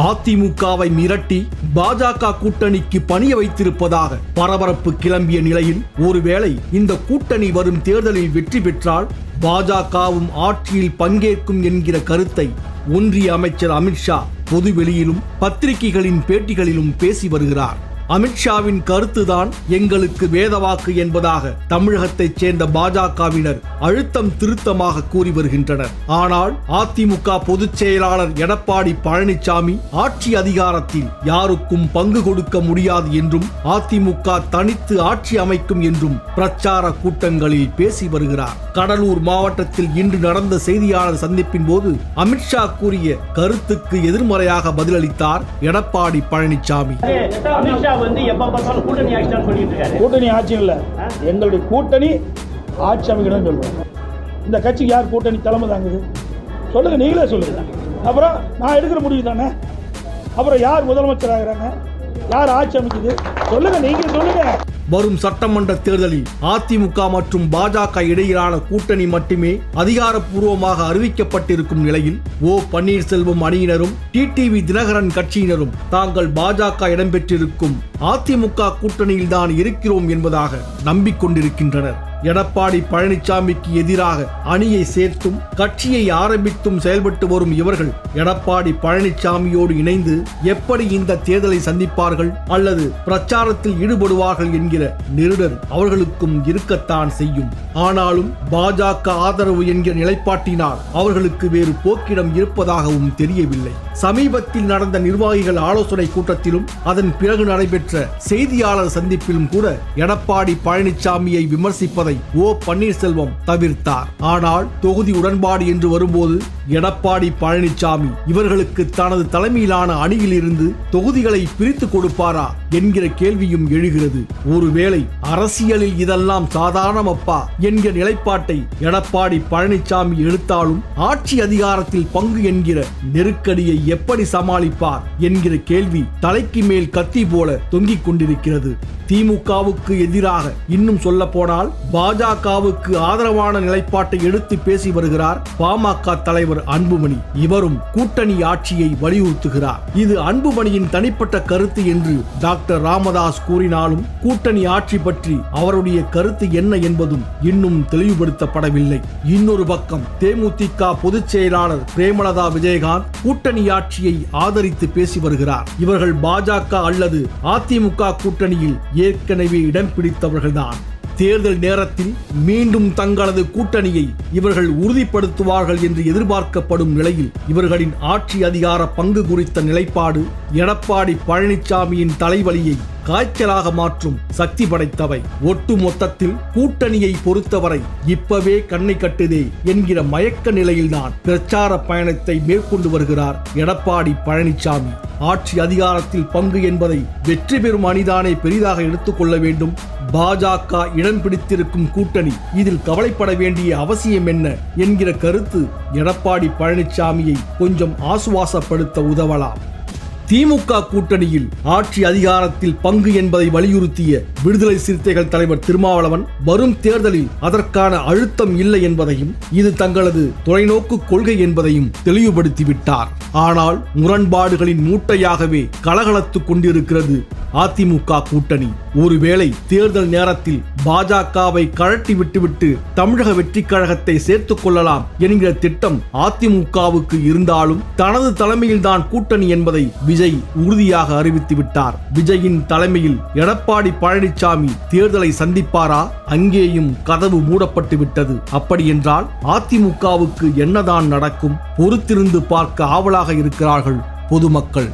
அதிமுகவை மிரட்டி பாஜக கூட்டணிக்கு பணிய வைத்திருப்பதாக பரபரப்பு கிளம்பிய நிலையில் ஒருவேளை இந்த கூட்டணி வரும் தேர்தலில் வெற்றி பெற்றால் பாஜகவும் ஆட்சியில் பங்கேற்கும் என்கிற கருத்தை ஒன்றிய அமைச்சர் அமித்ஷா பொதுவெளியிலும் பத்திரிகைகளின் பேட்டிகளிலும் பேசி வருகிறார். அமித்ஷாவின் கருத்துதான் எங்களுக்கு வேதவாக்கு என்பதாக தமிழகத்தைச் சேர்ந்த பாஜகவினர் அழுத்தம் திருத்தமாக கூறி வருகின்றனர். ஆனால் அதிமுக பொதுச் செயலாளர் எடப்பாடி பழனிசாமி ஆட்சி அதிகாரத்தில் யாருக்கும் பங்கு கொடுக்க முடியாது என்றும் அதிமுக தனித்து ஆட்சி அமைக்கும் என்றும் பிரச்சார கூட்டங்களில் பேசி வருகிறார். கடலூர் மாவட்டத்தில் இன்று நடந்த செய்தியாளர் சந்திப்பின் போது அமித்ஷா கூறிய கருத்துக்கு எதிர்மறையாக பதிலளித்தார் எடப்பாடி பழனிசாமி வந்து எப்ப பார்த்தாலும் கூட்டணி ஆட்சிதான் சொல்லிட்டு இருக்காரு. கூட்டணி ஆட்சி இல்லை. எங்களுடைய கூட்டணி ஆட்சி அமைக்கணும்னு சொல்றோம். இந்த கட்சிக்கு யார் கூட்டணி தலைமை தாங்குது? சொல்லுங்க நீங்களே சொல்லுங்க. அப்புறம் நான் எடுக்கிற முடிவு தானே? அப்புறம் யார் முதலமைச்சர் ஆகிறாங்க? யார் ஆட்சி அமைக்குது? சொல்லுங்க நீங்க சொல்லுங்க. வரும் சட்டமன்ற தேர்தலில் அதிமுக மற்றும் பாஜக இடையிலான கூட்டணி மட்டுமே அதிகாரப்பூர்வமாக அறிவிக்கப்பட்டிருக்கும் நிலையில் ஓ பன்னீர்செல்வம் அணியினரும் டிடிவி தினகரன் கட்சியினரும் தாங்கள் பாஜக இடம்பெற்றிருக்கும் அதிமுக கூட்டணியில்தான் இருக்கிறோம் என்பதாக நம்பிக்கொண்டிருக்கின்றனர். எடப்பாடி பழனிசாமிக்கு எதிராக அணியை சேர்த்தும் கட்சியை ஆரம்பித்தும் செயல்பட்டு வரும் இவர்கள் எடப்பாடி பழனிசாமியோடு இணைந்து எப்படி இந்த தேர்தலை சந்திப்பார்கள் அல்லது பிரச்சாரத்தில் ஈடுபடுவார்கள் என்கிற நெருடல் அவர்களுக்கும் இருக்கத்தான் செய்யும். ஆனாலும் பாஜக ஆதரவு என்கிற நிலைப்பாட்டினால் அவர்களுக்கு வேறு போக்கிடம் இருப்பதாகவும் தெரியவில்லை. சமீபத்தில் நடந்த நிர்வாகிகள் ஆலோசனை கூட்டத்திலும் அதன் பிறகு நடைபெற்ற செய்தியாளர் சந்திப்பிலும் கூட எடப்பாடி பழனிசாமியை விமர்சிப்பதை ஓ பன்னீர்செல்வம் தவிர்த்தார். ஆனால் தொகுதி உடன்பாடு என்று வரும்போது எடப்பாடி பழனிசாமி இவர்களுக்கு தனது தலைமையிலான அணியில் இருந்து தொகுதிகளை பிரித்து கொடுப்பாரா என்கிற கேள்வியும் எழுகிறது. ஒருவேளை அரசியலில் இதெல்லாம் சாதாரணமப்பா என்கிற நிலைப்பாட்டை எடப்பாடி பழனிசாமி எடுத்தாலும் ஆட்சி அதிகாரத்தில் பங்கு என்கிற நெருக்கடியை எப்படி சமாளிப்பார் என்கிற கேள்வி தலைக்கு மேல் கத்தி போல தொங்கிக் கொண்டிருக்கிறது. திமுகவுக்கு எதிராக இன்னும் சொல்ல போனால் பாஜகவுக்கு ஆதரவான நிலைப்பாட்டை எடுத்து பேசி வருகிறார் பாமக தலைவர் அன்புமணி. இவரும் கூட்டணி ஆட்சியை வலியுறுத்துகிறார். இது அன்புமணியின் தனிப்பட்ட கருத்து என்று டாக்டர் ராமதாஸ் கூறினாலும் கூட்டணி ஆட்சி பற்றி அவருடைய கருத்து என்ன என்பதும் இன்னும் தெளிவுபடுத்தப்படவில்லை. இன்னொரு பக்கம் தேமுதிக பொதுச் செயலாளர் பிரேமலதா விஜயகாந்த் கூட்டணி ஆட்சியை ஆதரித்து பேசி வருகிறார். இவர்கள் பாஜக அல்லது அதிமுக கூட்டணியில் ஏற்கனவே இடம் பிடித்தவர்கள்தான். தேர்தல் நேரத்தில் மீண்டும் தங்களது கூட்டணியை இவர்கள் உறுதிப்படுத்துவார்கள் என்று எதிர்பார்க்கப்படும் நிலையில் இவர்களின் ஆட்சி அதிகார பங்கு குறித்த நிலைப்பாடு எடப்பாடி பழனிசாமியின் தலைவலியை காய்ச்சலாக மாற்றும் சக்தி படைத்தவை. ஒட்டு மொத்தத்தில் கூட்டணியை பொறுத்தவரை இப்பவே கண்ணை கட்டுதே என்கிற மயக்க நிலையில்தான் பிரச்சார பயணத்தை மேற்கொண்டு வருகிறார் எடப்பாடி பழனிசாமி. ஆட்சி அதிகாரத்தில் பங்கு என்பதை வெற்றி பெறும் அணிதானே பெரிதாக எடுத்துக்கொள்ள வேண்டும். பாஜக இடம் பிடித்திருக்கும் கூட்டணி இதில் கவலைப்பட வேண்டிய அவசியம் என்ன என்கிற கருத்து எடப்பாடி பழனிசாமியை கொஞ்சம் ஆசுவாசப்படுத்த உதவலாம். திமுக கூட்டணியில் ஆட்சி அதிகாரத்தில் பங்கு என்பதை வலியுறுத்திய விடுதலை சிறுத்தைகள் தலைவர் திருமாவளவன் வரும் தேர்தலில் அதற்கான அழுத்தம் இல்லை என்பதையும் இது தங்களது தொலைநோக்கு கொள்கை என்பதையும் தெளிவுபடுத்திவிட்டார். ஆனால் முரண்பாடுகளின் மூட்டையாகவே கலகலத்துக் கொண்டிருக்கிறது அதிமுக கூட்டணி. ஒருவேளை தேர்தல் நேரத்தில் பாஜகவை கழட்டி விட்டுவிட்டு தமிழக வெற்றி கழகத்தை சேர்த்துக் கொள்ளலாம் என்கிற திட்டம் அதிமுகவுக்கு இருந்தாலும் தனது தலைமையில்தான் கூட்டணி என்பதை விஜய் விஜய் உறுதியாக அறிவித்து விட்டார். விஜயின் தலைமையில் எடப்பாடி பழனிசாமி தேர்தலை சந்திப்பாரா? அங்கேயும் கதவு மூடப்பட்டு விட்டது. அப்படி என்றால் அதிமுகவுக்கு என்னதான் நடக்கும்? பொறுத்திருந்து பார்க்க ஆவலாக இருக்கிறார்கள் பொதுமக்கள்.